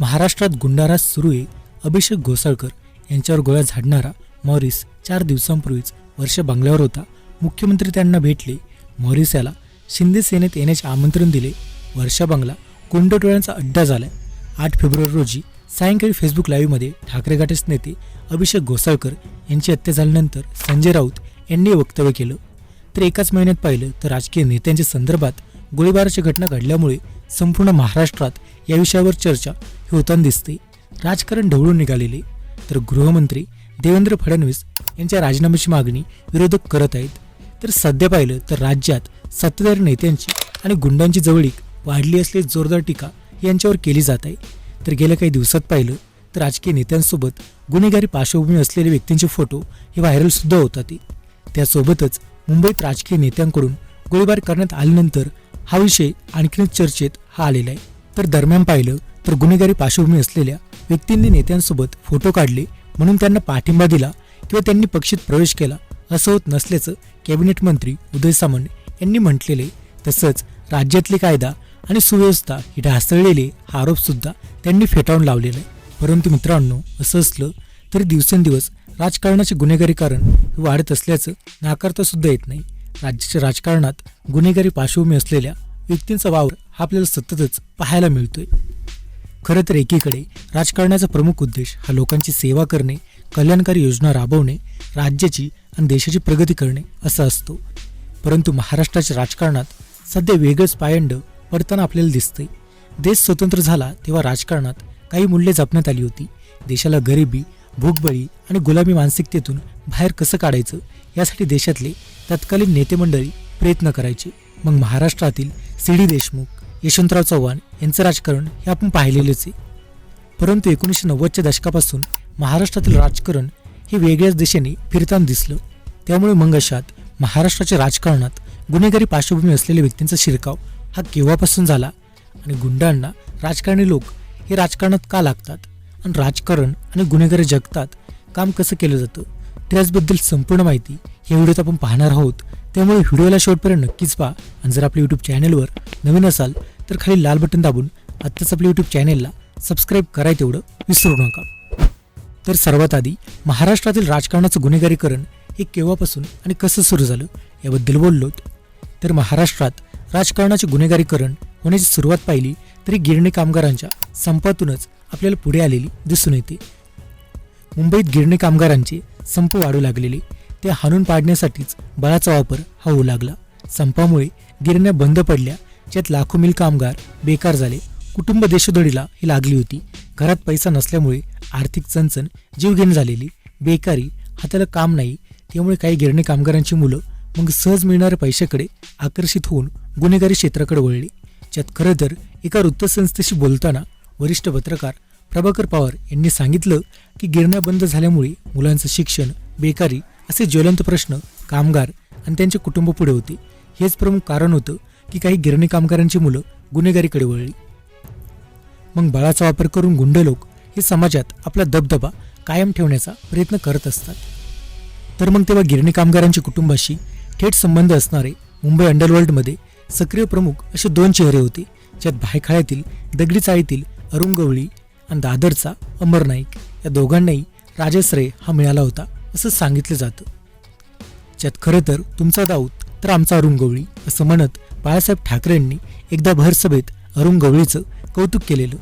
महाराष्ट्रात गुंडाराज सुरू आहे अभिषेक घोसाळकर यांच्यावर गोळ्या झाडणारा मॉरिस चार दिवसांपूर्वीच वर्ष बंगल्यावर होता. मुख्यमंत्री त्यांना भेटले. मॉरिस याला शिंदे सेनेत येण्याचे आमंत्रण दिले. वर्षा बंगला गुंडटोळ्यांचा अड्डा झालाय. आठ फेब्रुवारी रोजी सायंकाळी फेसबुक लाईव्हमध्ये ठाकरे गटाचे नेते अभिषेक घोसाळकर यांची हत्या झाल्यानंतर संजय राऊत यांनी वक्तव्य केलं. तर एकाच महिन्यात पाहिलं तर राजकीय नेत्यांच्या संदर्भात गोळीबाराची घटना घडल्यामुळे संपूर्ण महाराष्ट्रात या विषयावर चर्चा हे होताना दिसते. राजकारण ढवळून निघालेले. तर गृहमंत्री देवेंद्र फडणवीस यांच्या राजीनाम्याची मागणी विरोधक करत आहेत. तर सध्या पाहिलं तर राज्यात सत्ताधारी नेत्यांची आणि गुंडांची जवळीक वाढली असलेली जोरदार टीका यांच्यावर केली जात आहे. तर गेल्या काही दिवसात पाहिलं तर राजकीय नेत्यांसोबत गुन्हेगारी पार्श्वभूमी असलेले व्यक्तींचे फोटो हे व्हायरलसुद्धा होतात त्यासोबतच मुंबईत राजकीय नेत्यांकडून गोळीबार करण्यात आल्यानंतर हा विषय आणखीनच चर्चेत हा आलेला आहे. तर दरम्यान पाहिलं तर गुन्हेगारी पार्श्वभूमी असलेल्या व्यक्तींनी नेत्यांसोबत फोटो काढले म्हणून त्यांना पाठिंबा दिला किंवा त्यांनी पक्षात प्रवेश केला असं होत नसल्याचं कॅबिनेट मंत्री उदय सामंत यांनी म्हटलेले. तसंच राज्यातले कायदा आणि सुव्यवस्था ही ढासळलेले हा आरोपसुद्धा त्यांनी फेटाळून लावलेला आहे. परंतु मित्रांनो असं असलं तरी दिवसेंदिवस राजकारणाचे गुन्हेगारीकरण हे वाढत असल्याचं नाकारता सुद्धा येत नाही. राज्याच्या राजकारणात गुन्हेगारी पार्श्वभूमी असलेल्या व्यक्तींचा वावर हा आपल्याला सततच पाहायला मिळतोय. खरं तर एकीकडे राजकारणाचा प्रमुख उद्देश हा लोकांची सेवा करणे कल्याणकारी योजना राबवणे राज्याची आणि देशाची प्रगती करणे असा असतो. परंतु महाराष्ट्राच्या राजकारणात सध्या वेगळंच पायंड पडताना आपल्याला दिसतंय. देश स्वतंत्र झाला तेव्हा राजकारणात काही मूल्ये जपण्यात आली होती. देशाला गरिबी भूकबळी आणि गुलामी मानसिकतेतून बाहेर कसं काढायचं यासाठी देशातले तत्कालीन नेतेमंडळी प्रयत्न करायचे. मग महाराष्ट्रातील सी डी देशमुख यशवंतराव चव्हाण यांचं राजकारण हे आपण पाहिलेलेच आहे. परंतु एकोणीसशे नव्वदच्या दशकापासून महाराष्ट्रातील राजकारण हे वेगळ्याच दिशेने फिरताना दिसलं. त्यामुळे मग अशात महाराष्ट्राच्या राजकारणात गुन्हेगारी पार्श्वभूमी असलेल्या व्यक्तींचा शिरकाव हा केव्हापासून झाला आणि गुंडांना राजकारणी लोक हे राजकारणात का लागतात आणि राजकारण आणि गुन्हेगारी जगतात काम कसं केलं जातं त्याचबद्दल संपूर्ण माहिती या व्हिडिओत आपण पाहणार आहोत. त्यामुळे व्हिडिओला शेवटपर्यंत नक्कीच पहा. आणि जर आपल्या यूट्यूब चॅनेलवर नवीन असाल तर खाली लाल बटन दाबून आत्ताच आपल्या यूट्यूब चॅनेलला सबस्क्राईब कराय तेवढं विसरू नका. तर सर्वात आधी महाराष्ट्रातील राजकारणाचं गुन्हेगारीकरण हे केव्हापासून आणि कसं सुरू झालं याबद्दल बोललोत तर महाराष्ट्रात राजकारणाचे गुन्हेगारीकरण होण्याची सुरुवात पाहिली तरी गिरणी कामगारांच्या संपातूनच आपल्याला पुढे आलेली दिसून येते. मुंबईत गिरणी कामगारांचे संप वाढू लागलेले. ते हाणून पाडण्यासाठीच बळाचा वापर हा होऊ लागला. संपामुळे गिरण्या बंद पडल्या ज्यात लाखो मिल कामगार बेकार झाले. कुटुंब देशोधडीला ही लागली होती. घरात पैसा नसल्यामुळे आर्थिक चणचण जीवघेणी झालेली. बेकारी हाताला काम नाही त्यामुळे काही गिरणी कामगारांची मुलं मग सहज मिळणाऱ्या पैशाकडे आकर्षित होऊन गुन्हेगारी क्षेत्राकडे वळली. ज्यात खरं तर एका वृत्तसंस्थेशी बोलताना वरिष्ठ पत्रकार प्रभाकर पवार यांनी सांगितलं की गिरण्या बंद झाल्यामुळे मुलांचं शिक्षण बेकारी असे ज्वलंत प्रश्न कामगार आणि त्यांचे कुटुंब पुढे होते. हेच प्रमुख कारण होतं की काही गिरणी कामगारांची मुलं गुन्हेगारीकडे वळली. मग बळाचा वापर करून गुंड लोक हे समाजात आपला दबदबा कायम ठेवण्याचा प्रयत्न करत असतात. तर मग तेव्हा गिरणी कामगारांच्या कुटुंबाशी थेट संबंध असणारे मुंबई अंडरवर्ल्डमध्ये सक्रिय प्रमुख असे दोन चेहरे होते ज्यात भायखळ्यातील दगडी चाळीतील अरुण गवळी आणि दादरचा अमर नाईक. या दोघांनाही राजश्रय हा मिळाला होता. असं सांगितलं जातं. ज्यात खरं तर तुमचा दाऊद तर आमचा अरुण गवळी असं म्हणत बाळासाहेब ठाकरेंनी एकदा भरसभेत अरुंगवळीचं अरुण गवळीचं कौतुक केलेलं.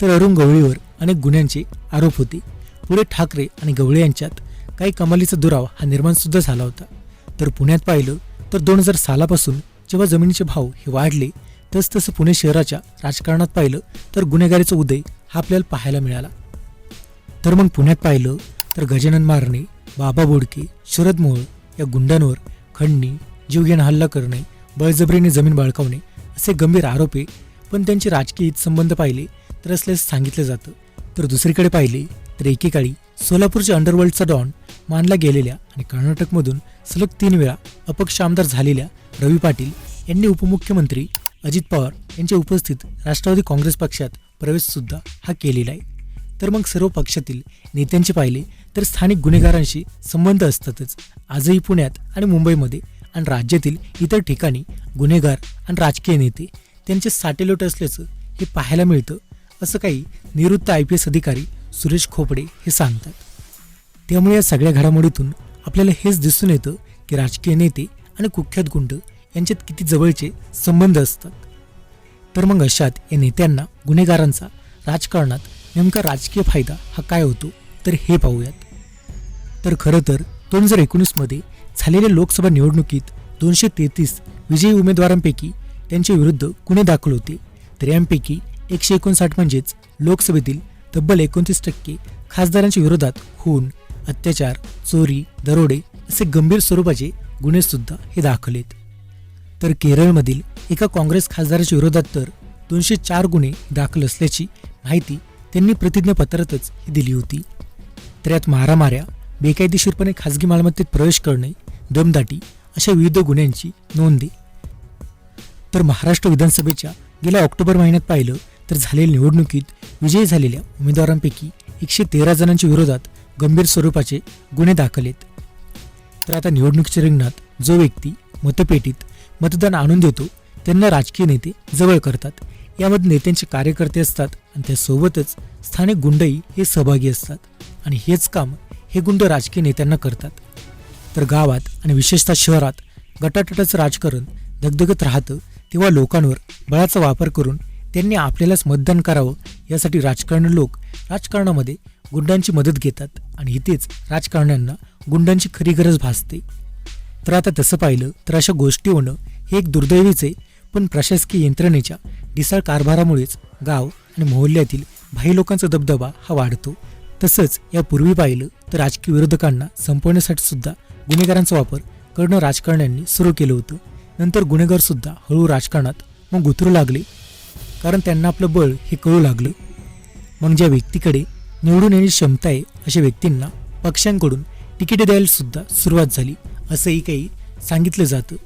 तर अरुण गवळीवर अनेक गुन्ह्यांचे आरोप होते. पुढे ठाकरे आणि गवळी यांच्यात काही कमालीचा दुराव हा निर्माण सुद्धा झाला होता. तर पुण्यात पाहिलं तर दोन हजार सालापासून जेव्हा जमिनीचे भाव हे वाढले तसतसं पुणे शहराच्या राजकारणात पाहिलं तर गुन्हेगारीचा उदय हा आपल्याला पाहायला मिळाला. तर मग पुण्यात पाहिलं तर गजानन मारणे बाबा बोडके शरद मोहोळ या गुंडांवर खंडणी जीवघेणा हल्ला करणे बळजबरीने जमीन बळकावणे असे गंभीर आरोप आहे पण त्यांचे राजकीय हितसंबंध पाहिले तर असल्यास सांगितलं जातं. तर दुसरीकडे पाहिले तर एकेकाळी सोलापूरच्या अंडरवर्ल्डचा डॉन मानला गेलेल्या आणि कर्नाटकमधून सलग तीन वेळा अपक्ष आमदार झालेल्या रवी पाटील यांनी उपमुख्यमंत्री अजित पवार यांच्या उपस्थित राष्ट्रवादी काँग्रेस पक्षात प्रवेशसुद्धा हा केलेला आहे. तर मग सर्व पक्षातील नेत्यांचे पाहिले तर स्थानिक गुन्हेगारांशी संबंध असतातच. आजही पुण्यात आणि मुंबईमध्ये आणि राज्यातील इतर ठिकाणी गुन्हेगार आणि राजकीय नेते त्यांचे साटेलोट असल्याचं हे पाहायला मिळतं असं काही निवृत्त आय पी एस अधिकारी सुरेश खोपडे हे सांगतात. त्यामुळे या सगळ्या घडामोडीतून आपल्याला हेच दिसून येतं की राजकीय नेते आणि कुख्यात गुंड यांच्यात किती जवळचे संबंध असतात. तर मग अशात या नेत्यांना गुन्हेगारांचा राजकारणात नेमका राजकीय फायदा हा काय होतो तर हे पाहूयात. तर खरं तर दोन हजार एकोणीसमध्ये झालेल्या लोकसभा निवडणुकीत दोनशे तेहतीस विजयी उमेदवारांपैकी त्यांच्या विरुद्ध गुन्हे दाखल होते? तर यांपैकी एकशे एकोणसाठ म्हणजेच लोकसभेतील तब्बल एकोणतीस टक्के खासदारांच्या विरोधात खून अत्याचार चोरी दरोडे असे गंभीर स्वरूपाचे गुन्हेसुद्धा हे दाखल आहेत. तर केरळमधील एका काँग्रेस खासदाराच्या विरोधात तर दोनशे चार गुन्हे दाखल असल्याची माहिती त्यांनी प्रतिज्ञापत्रातच ही दिली होती. तर यात मारामाऱ्या बेकायदेशीरपणे खाजगी मालमत्तेत प्रवेश करणे दमदाटी अशा विविध गुन्ह्यांची नोंद. तर महाराष्ट्र विधानसभेच्या गेल्या ऑक्टोबर महिन्यात पाहिलं तर झालेल्या निवडणुकीत विजयी झालेल्या उमेदवारांपैकी एकशे तेरा जणांच्या विरोधात गंभीर स्वरूपाचे गुन्हे दाखल आहेत. तर आता निवडणुकीच्या रिंगणात जो व्यक्ती मतपेटीत मतदान आणून देतो त्यांना राजकीय नेते जवळ करतात. यामध्ये नेत्यांचे कार्यकर्ते असतात आणि त्यासोबतच स्थानिक गुंडही हे सहभागी असतात. आणि हेच काम हे गुंड राजकीय नेत्यांना करतात. तर गावात आणि विशेषतः शहरात गटाटटाचं राजकारण दगदगत राहतं तेव्हा लोकांवर बळाचा वापर करून त्यांनी आपल्यालाच मतदान करावं यासाठी राजकारणी लोक राजकारणामध्ये गुंडांची मदत घेतात आणि इथेच राजकारण्यांना गुंडांची खरी गरज भासते. तर आता तसं पाहिलं तर अशा गोष्टी होणं हे एक दुर्दैवीचे पण प्रशासकीय यंत्रणेच्या ढिसाळ कारभारामुळेच गाव आणि मोहल्ल्यातील भाई लोकांचा दबदबा हा वाढतो. तसंच यापूर्वी पाहिलं तर राजकीय विरोधकांना संपवण्यासाठी सुद्धा गुन्हेगारांचा वापर करणं राजकारण्यांनी सुरू केलं होतं. नंतर गुन्हेगार सुद्धा हळू राजकारणात मग उतरू लागले. कारण त्यांना आपलं बळ हे कळू लागलं. मग ज्या व्यक्तीकडे निवडून येण्याची क्षमता आहे अशा व्यक्तींना पक्षांकडून तिकिटे द्यायला सुद्धा सुरुवात झाली असंही काही सांगितलं जातं.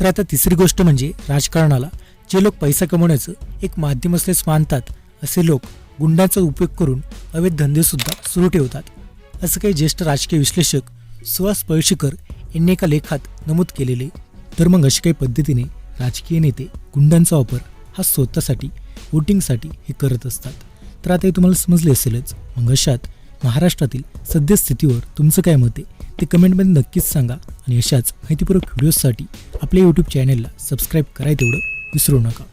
तर आता तिसरी गोष्ट म्हणजे राजकारणाला जे लोक पैसा कमवण्याचं एक माध्यम असल्यास मानतात असे लोक गुंडांचा उपयोग करून अवैध धंदेसुद्धा सुरू ठेवतात. असं काही ज्येष्ठ राजकीय विश्लेषक सुहास पळशीकर यांनी एका लेखात नमूद केलेले. तर मग अशा काही पद्धतीने राजकीय नेते गुंडांचा वापर हा स्वतःसाठी वोटिंगसाठी हे करत असतात. तर आता हे तुम्हाला समजले असेलच. मग अशात महाराष्ट्रातील सद्यस्थितीवर तुमचं काय मत आहे? ते कमेंटमध्ये नक्कीच सांगा आणि अशाच माहितीपूर्वक व्हिडिओजसाठी आपल्या यूट्यूब चॅनलला सबस्क्राईब कराय तेवढं विसरू नका.